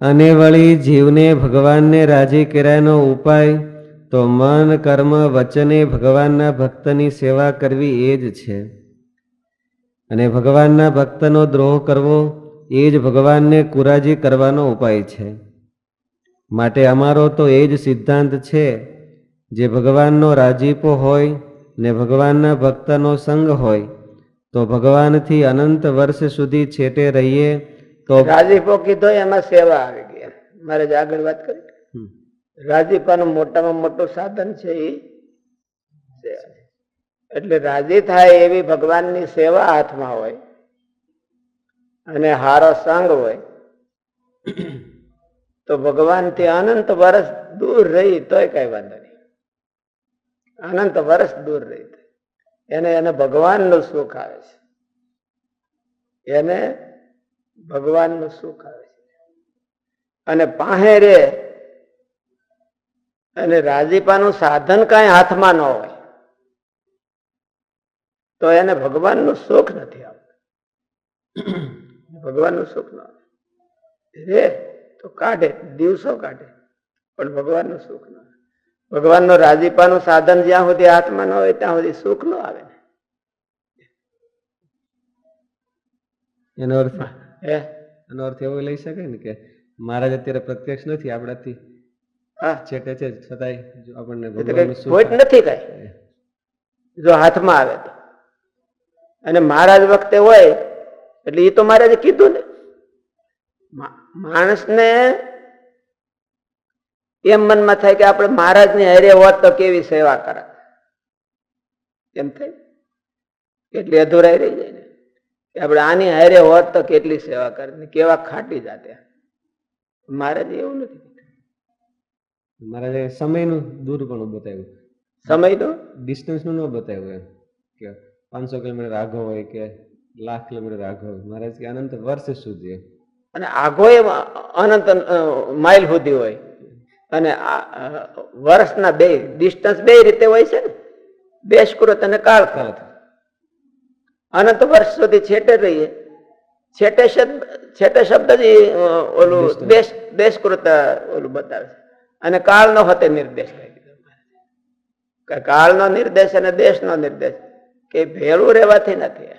અને વળી જીવને ભગવાનને રાજી કર્યાનો ઉપાય, તો મન, કર્મ, વચને ભગવાનના ભક્તની સેવા કરવી એ જ છે. અને ભગવાનના ભક્તનો દ્રોહ કરવો એ જ ભગવાનને કુરાજી કરવાનો ઉપાય છે. માટે અમારો તો એ જ સિદ્ધાંત છે, જે ભગવાનનો રાજીપો હોય ને ભગવાનના ભક્તનો સંગ હોય, તો ભગવાનથી અનંત વર્ષ સુધી છેટે રહીએ તો રાજીપો કીધો એમાં સેવા આવી ગઈ મારે જ આગળ વાત કરી. રાજીપાનું મોટામાં મોટું સાધન છે એ એટલે રાજી થાય એવી ભગવાનની સેવા હાથમાં હોય અને હારો સંગ હોય તો ભગવાનથી અનંત વર્ષ દૂર રહી તોય કઈ વાંધો નહીં. અનંત વર્ષ દૂર રહી. તો. એને એને ભગવાનનું સુખ આવે છે. એને ભગવાનનું સુખ આવે છે. અને પાહે રે અને રાજીપાનું સાધન કાંઈ હાથમાં ન હોય, તો એને ભગવાનનું સુખ નથી આવતું. ભગવાનનું સુખ ન રે તો કાઢે, દિવસો કાઢે, પણ ભગવાનનું સુખ ન ભગવાનનો રાજીપાનું સાધન જ્યાં સુધી હાથમાં ન હોય, ત્યાં સુધી સુખ ન આવે એનો અર્થ હે? એનો અર્થ એવો લઈ શકાય ને કે મહારાજ અત્યારે પ્રત્યક્ષ નથી આપણાથી. હા. છેટે છે છતાંય જો આપણને એ ખોટ નથી કઈ. જો હાથમાં આવે તો. અને મહારાજ વખતે હોય એટલે એ તો મહારાજે કીધું ને. માણસને એમ મનમાં થાય કે આપણે મહારાજની હારે હોત તો કેવી સેવા કરે એમ થાય. એટલે અધૂરાઈ રહી જાય કે આપણે આની હારે હોત તો કેટલી સેવા કરે કેવા ખાટી જાતે. મહારાજ એવું નથી. મહારાજે સમયનું દૂર પણ બતાવ્યું. સમય તો? ડિસ્ટન્સનું ન બતાવ્યું એમ. કે પાંચસો કિલોમીટર આઘો હોય કે લાખ કિલોમીટર આગળ હોય. મહારાજ કે અનંત વર્ષ સુધી. અને આઘો એ અનંત માઇલ સુધી હોય. અને વર્ષના બે ડિસ્ટન્સ બે રીતે હોય છે ને? દેશકૃત અને કાળકૃત અનંત વર્ષ સુધી છેટે રહીએ. છેટે શબ્દ છેટે શબ્દ જ ઓલું દેશ દેશકૃત ઓલું બતાવે છે. અને કાળનો હતે નિર્દેશ. કાળનો નિર્દેશ અને દેશનો નિર્દેશ કે ભેળું રહેવાથી નથી.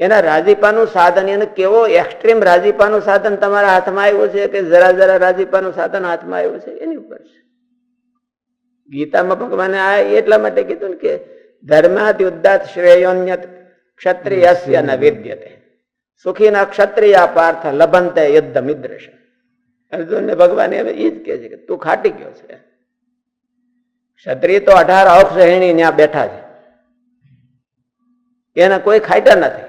એના રાજીપાનું સાધન એને કેવો એક્સ્ટ્રીમ રાજીપાનું સાધન તમારા હાથમાં આવ્યું છે કે જરા જરા રાજીપાનું સાધન હાથમાં આવ્યું છે? એની ઉપર છે. ગીતામાં ભગવાને આ એટલા માટે કીધું કે ધર્માદ યુદ્ધાત શ્રેયોન્યત ક્ષત્રિયસ્ય ન વિદ્યતે સુખીના ક્ષત્રિય પાર્થ લભંતે યુદ્ધ મિદ્રશ અર્જુનને ભગવાન હવે એ જ કહે છે કે તું ખાટી ગયો છે ક્ષત્રિય તો અઢાર અક્ષહેણી ત્યાં બેઠા છે એને કોઈ ખાઈટા નથી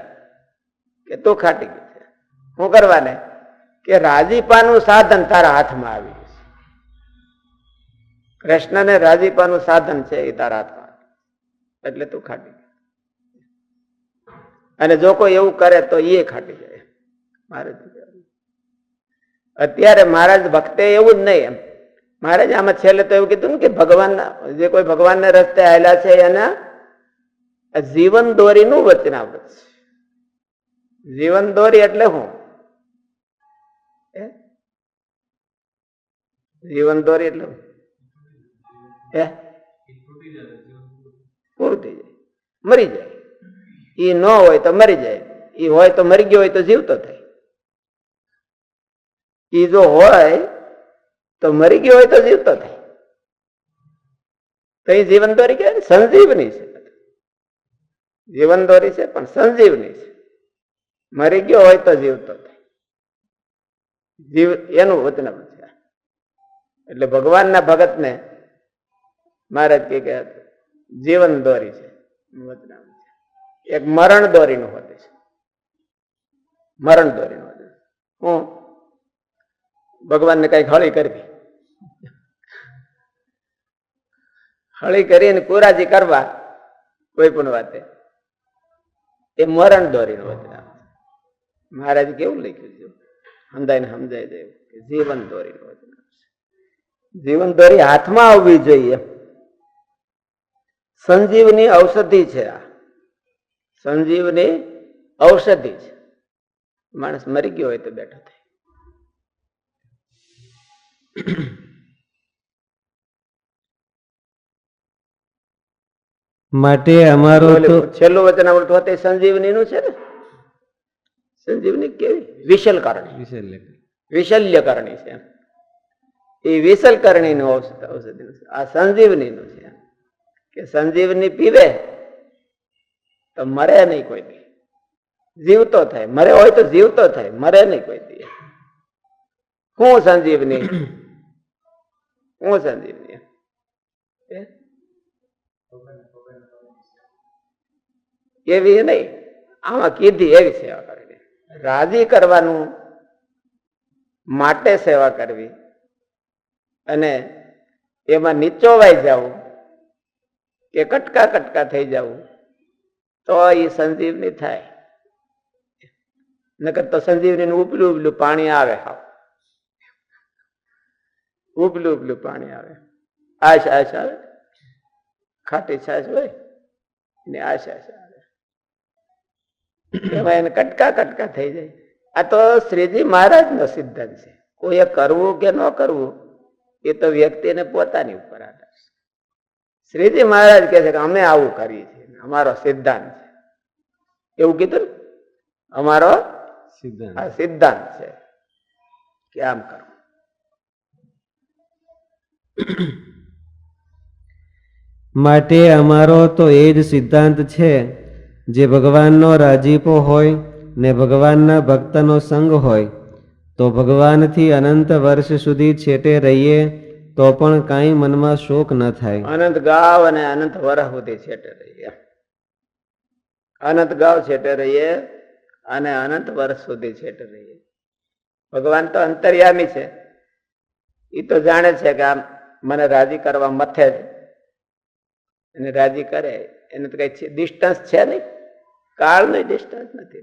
કે તું ખાટી ગયો છે શું કરવાને કે રાજીપાનું સાધન તારા હાથમાં આવી ગયું છે કૃષ્ણને રાજીપાનું સાધન છે એ તારા હાથમાં. એટલે તું ખાટી અને જો કોઈ એવું કરે તો એ ખાટી જાય. મારે અત્યારે મહારાજ ભક્તે એવું જ નહીં એમ. મહારાજ આમાં છેલ્લે તો એવું કીધું ને કે ભગવાન જે કોઈ ભગવાનને રસ્તે આવેલા છે એના જીવન દોરીનું વચનામૃત છે. જીવન દોરી એટલે હું? જીવન દોરી એટલે? હે? પૂરું થઈ જાય. મરી જાય. એ ન હોય તો મરી જાય. એ હોય તો મરી ગયો હોય તો જીવતો થાય. એ જો હોય તો મરી ગયો હોય તો જીવતો થાય. તો એ જીવન દોરી કહેવાય સંજીવની છે. જીવન દોરી છે પણ સંજીવની છે. મરી ગયો હોય તો જીવતો થાય. જીવ એનું વચન છે એટલે ભગવાનના ભગતને મહારાજ કે જીવન દોરી છે એક મરણ દોરીનું હોતે છે. મરણ દોરીનું હોતે. હું ભગવાનને કંઈક હળી કરવી. હળી કરીને કુરાજી કરવા કોઈ પણ વાતે. એ મરણ દોરીનું વચનામૃત મહારાજ કેવું લખ્યું છે? સમજાય ને સમજાય જાય કે જીવન દોરીનું વચનામૃત છે. જીવન દોરી હાથમાં આવવી જોઈએ. સંજીવની ઔષધિ છે આ. સંજીવની ઔષધિ છે. માણસ મરી ગયો હોય તો બેઠો થાય. માટે અમારો તો છેલ્લું વચન આવડતું હતું સંજીવની નું છે ને? સંજીવની કેવી? વિશલ કરણી વિશલ્ય કરણી છે એ વિશલ કરણી નું ઔષધ ઔષધિ આ સંજીવની નું છે. કે સંજીવની પીવે તો મરે નહીં કોઈ દી. જીવતો થાય, મરે હોય તો જીવતો થાય, મરે નહીં કોઈ દી. હું સંજીવની? હું સંજીવની? એવી નહીં. આમાં કીધી એવી સેવા કરવી. રાજી કરવાનું માટે સેવા કરવી. અને એમાં નીચોવાઈ જવું. કે કટકા કટકા થઈ જવું તો એ સંજીવની થાય. નકર તો સંજીવની ઉપલું ઉપલું પાણી આવે હાવ. ઉપલું ઉપલું પાણી આવે. આશ આશ આવે. ખાટી છાશ હોય ને આશ આશ આવે. એમાં એને કટકા કટકા થઈ જાય. આ તો શ્રીજી મહારાજ નો સિદ્ધાંત છે. કોઈએ કરવું કે ન કરવું, એ તો વ્યક્તિને પોતાની ઉપર આધાર છે. શ્રીજી મહારાજ કહે છે કે અમે આવું કરીએ છીએ. અમારો સિદ્ધાંત છે. એવું કીધું અમારો સિદ્ધાંત. સિદ્ધાંત છે કે આમ કરો. માટે અમારો તો એ જ સિદ્ધાંત છે જે ભગવાનનો રાજીપો હોય ને ભગવાનના ભક્તનો સંગ હોય તો ભગવાનથી અનંત વર્ષ સુધી છેટે રહીએ તો પણ કાંઈ મનમાં શોક ન થાય. અનંત ગાવ અને અનંત વરહ સુધી છેટે રહીએ. અનંત ગાવ છેટે રહીએ અને અનંત વર્ષ સુધી છેટે રહીએ. ભગવાન તો અંતર્યામી છે. એ તો જાણે છે કે આમ મને રાજી કરવા મથે જ એને રાજી કરે, એને તો કઈ ડિસ્ટન્સ છે નહીં. કાળનું ડિસ્ટન્સ નથી.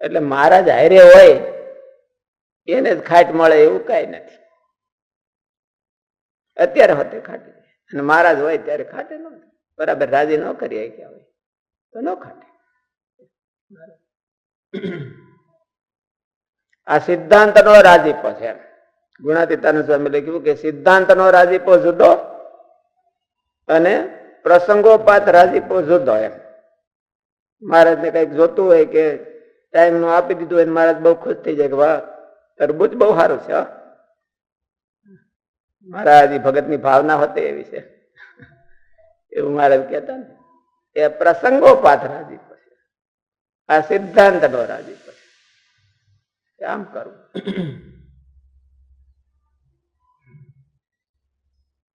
એટલે મહારાજ હારે હોય, એને જ ખાટ મળે એવું કઈ નથી. અત્યારે હોતે ખાટી અને મહારાજ હોય ત્યારે ખાટે ન બરાબર, રાજી ન કરી શક્યા હોય તો ન ખાટે. આ સિદ્ધાંત નો રાજીપો છે ગુણાતીતાનું સ્વામી લખ્યું કે સિદ્ધાંત નો રાજીપો જુદો અને પ્રસંગોપાત રાજીપો જુદો એમ. મહારાજને કંઈક જોતું હોય કે ટાઈમનું આપી દીધું હોય મહારાજ બહુ ખુશ થઈ જાય કે વાહ તરબૂચ બહુ સારું છે હો. મહારાજ ભગતની ભાવના હોતી એવી છે. એવું મહારાજ કહેતા ને. એ પ્રસંગોપાત રાજી પછી. આ સિદ્ધાંત નો રાજી પછી. આમ કરું.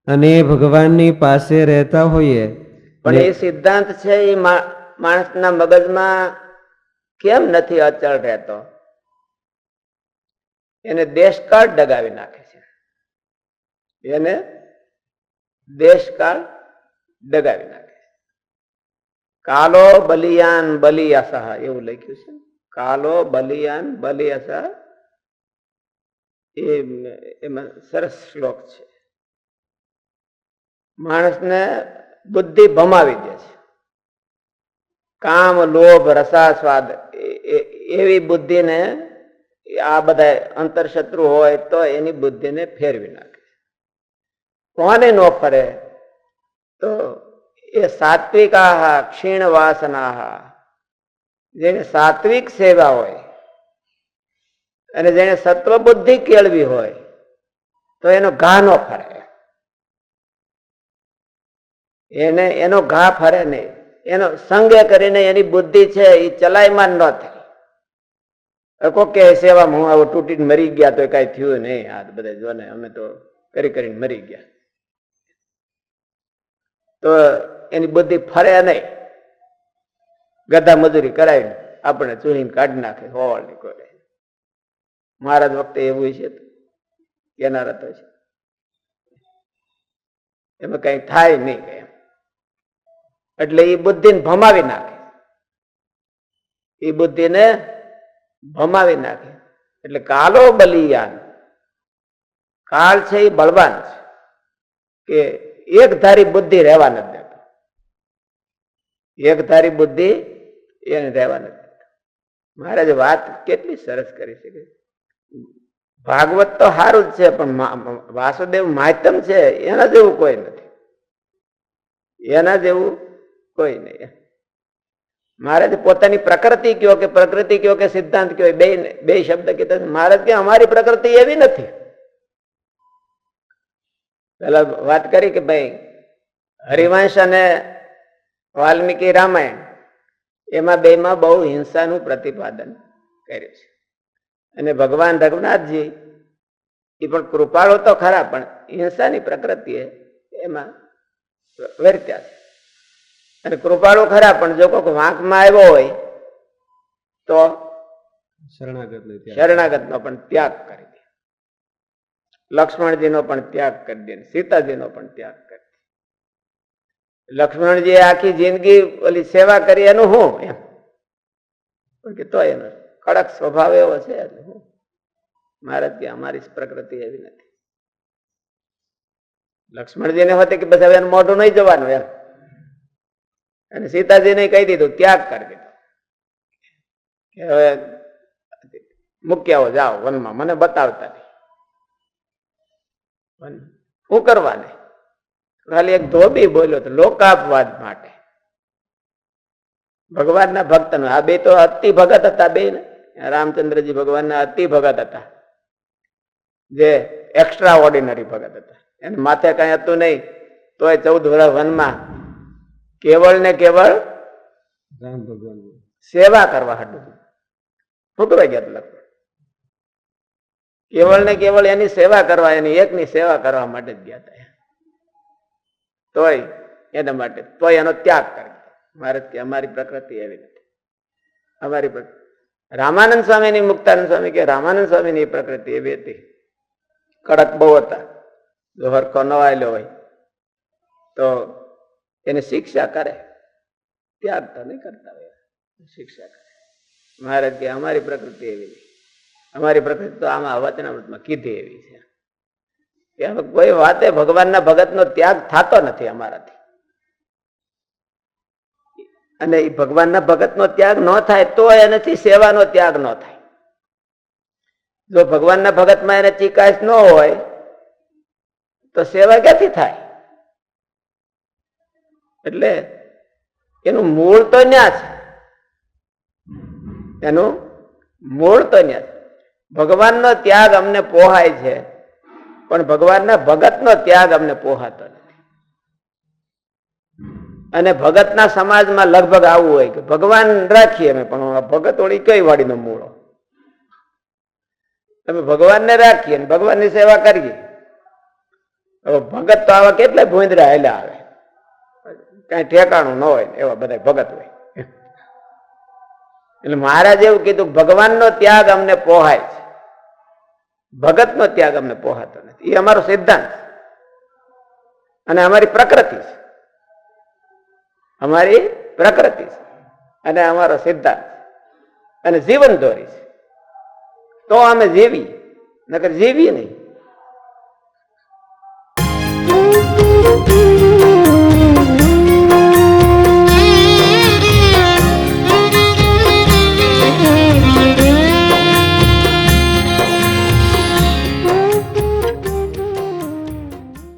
અને ભગવાનની પાસે રહેતા હોઈએ. પણ એ સિદ્ધાંત છે એ માણસના મગજમાં કેમ નથી અચળ રહેતો? એને દેશકાળ ડગાવી નાખે છે. એને દેશકાળ ડગાવી નાખે કાલો બલિયાન બલિ અસહ એવું લખ્યું છે. કાલો બલિયાન બલિ અસહ એ એમાં સરસ શ્લોક છે. માણસને બુદ્ધિ ભમાવી દે છે. કામ, લોભ, રસાસ્વાદ એવી બુદ્ધિને આ બધા અંતરશત્રુ હોય તો એની બુદ્ધિને ફેરવી નાખે. કોને નો ફરે? તો એ સાત્વિક આહા ક્ષીણ વાસનાહા જેને સાત્વિક સેવા હોય અને જેને સત્વ બુદ્ધિ કેળવી હોય, તો એનો ઘા નો ફરે. એને, એનો ઘા ફરે નહીં. એનો સંગે કરીને એની બુદ્ધિ છે એ ચલાયમાન ન થાય. કોક કે સેવામાં હું આવું તૂટીને મરી ગયા તો કઈ થયું નહીં. આ બધા જો ને અમે તો કરી કરીને મરી ગયા. તો એની બુદ્ધિ ફરે નહીં. ગધા મજૂરી કરાવી આપણે ચૂહીને કાઢી નાખે હોળ નીકળે મહારાજ વખતે એવું છે કેનાર હતો છે. એમાં કઈ થાય નહીં કઈ એટલે એ બુદ્ધિને ભમાવી નાખે. એ બુદ્ધિને ભમાવી નાખે. એટલે કાલો બલિયાન. કાળ છે એ બળવાન છે કે એક ધારી બુદ્ધિ રહેવા નથી દેતો. એક ધારી બુદ્ધિ એને રહેવા નથી દેતો. મહારાજે, વાત કેટલી સરસ કરી છે ભાગવત તો સારું જ છે, પણ વાસુદેવ માધ્યમ છે, એના જેવું કોઈ નથી. એના જેવું કોઈ નહીં. મહારાજ, પોતાની પ્રકૃતિ કયો કે પ્રકૃતિ કયો કે સિદ્ધાંત કયો બે બે શબ્દ કીધા. મહારાજ કે અમારી પ્રકૃતિ એવી નથી. પેલા વાત કરી કે ભાઈ હરિવંશ અને વાલ્મીકી રામાયણ એમાં બેમાં બહુ હિંસાનું પ્રતિપાદન કર્યું છે. અને ભગવાન રઘુનાથજી એ પણ કૃપાળુ તો ખરા પણ હિંસાની પ્રકૃતિ એમાં વર્ત્યા છે. અને કૃપાળુ ખરા પણ જો કોઈક વાંકમાં આવ્યો હોય તો શરણાગત શરણાગતનો પણ ત્યાગ કરી લક્ષ્મણજીનો પણ ત્યાગ કરી દે સીતાજીનો પણ ત્યાગ કરી દે. લક્ષ્મણજી આખી જિંદગી ઓલી સેવા કરી એનું હું એમ? કે તો એનો કડક સ્વભાવ એવો છે એટલે હું કે અમારી પ્રકૃતિ એવી નથી. લક્ષ્મણજીને હોતે કે બસ હવે એનું મોઢું નહીં જવાનું એમ. અને સીતાજીને કહી દીધું, ત્યાગ કરી દીધો કે હવે મૂકી આવો જાઓ વનમાં, મને બતાવતા નહીં. શું કરવાને? ખાલી એક ધોબી બોલ્યો તો લોકાપવાદ માટે. ભગવાનના ભક્ત આ બે તો અતિ ભગત હતા બે ને? રામચંદ્રજી ભગવાનના અતિ ભગત હતા. જે એક્સ્ટ્રા ઓર્ડિનરી ભગત હતા. એને માથે કઈ હતું નહીં તોય ચૌદ વર્ષ વનમાં કેવળ ને કેવળ રામ ભગવાન. સેવા કરવા હતું ફૂટવાઈ ગયા લક્ષ્મણ કેવળ ને કેવળ એની સેવા કરવા, એની એકની સેવા કરવા માટે જ ગયા હતા તોય એના માટે, તોય એનો ત્યાગ કરી મારે અમારી પ્રકૃતિ એવી નથી. અમારી રામાનંદ સ્વામીની, મુક્તાનંદ સ્વામી કે રામાનંદ સ્વામીની પ્રકૃતિ એવી હતી. કડક બહુ હતા. જો હરખો નવાયેલો હોય. તો એને શિક્ષા કરે. ત્યાગ તો નહીં કરતા હોય. શિક્ષા કરે. મહારાજ કે અમારી પ્રકૃતિ એવી નહીં અમારી પ્રકૃતિ તો આમાં વચનામૃતમાં કીધી એવી છે. કે કોઈ વાતે ભગવાનના ભગતનો ત્યાગ થતો નથી અમારાથી. અને ભગવાનના ભગતનો ત્યાગ ન થાય તો એનાથી સેવાનો ત્યાગ ન થાય. જો ભગવાનના ભગતમાં એને ચિકાશ ન હોય, તો સેવા ક્યાંથી થાય? એટલે એનું મૂળ તો ન્યા છે. એનું મૂળ તો ન્યા છે. ભગવાનનો ત્યાગ અમને પોહાય છે, પણ ભગવાનના ભગતનો ત્યાગ અમને પોહાતો નથી. અને ભગતના સમાજમાં લગભગ આવું હોય કે ભગવાન રાખીએ અમે, પણ ભગત ઓળી કઈ વાડીનો મૂળો? અમે ભગવાનને રાખીએ ભગવાનની સેવા કરીએ. હવે ભગત તો આવા કેટલા ભૂંદરા હેલા આવે. કઈ ઠેકાણું ન હોય એવા બધા ભગત હોય. એટલે મહારાજ એવું કીધું, ભગવાનનો ત્યાગ અમને પોહાય છે. ભગતનો ત્યાગ અમને પોહાતો નથી. એ અમારો સિદ્ધાંત અને અમારી પ્રકૃતિ છે. અમારી પ્રકૃતિ છે. અને અમારો સિદ્ધાંત. અને જીવન દોરી છે. તો અમે જીવીએ. નકર જીવીએ નહીં.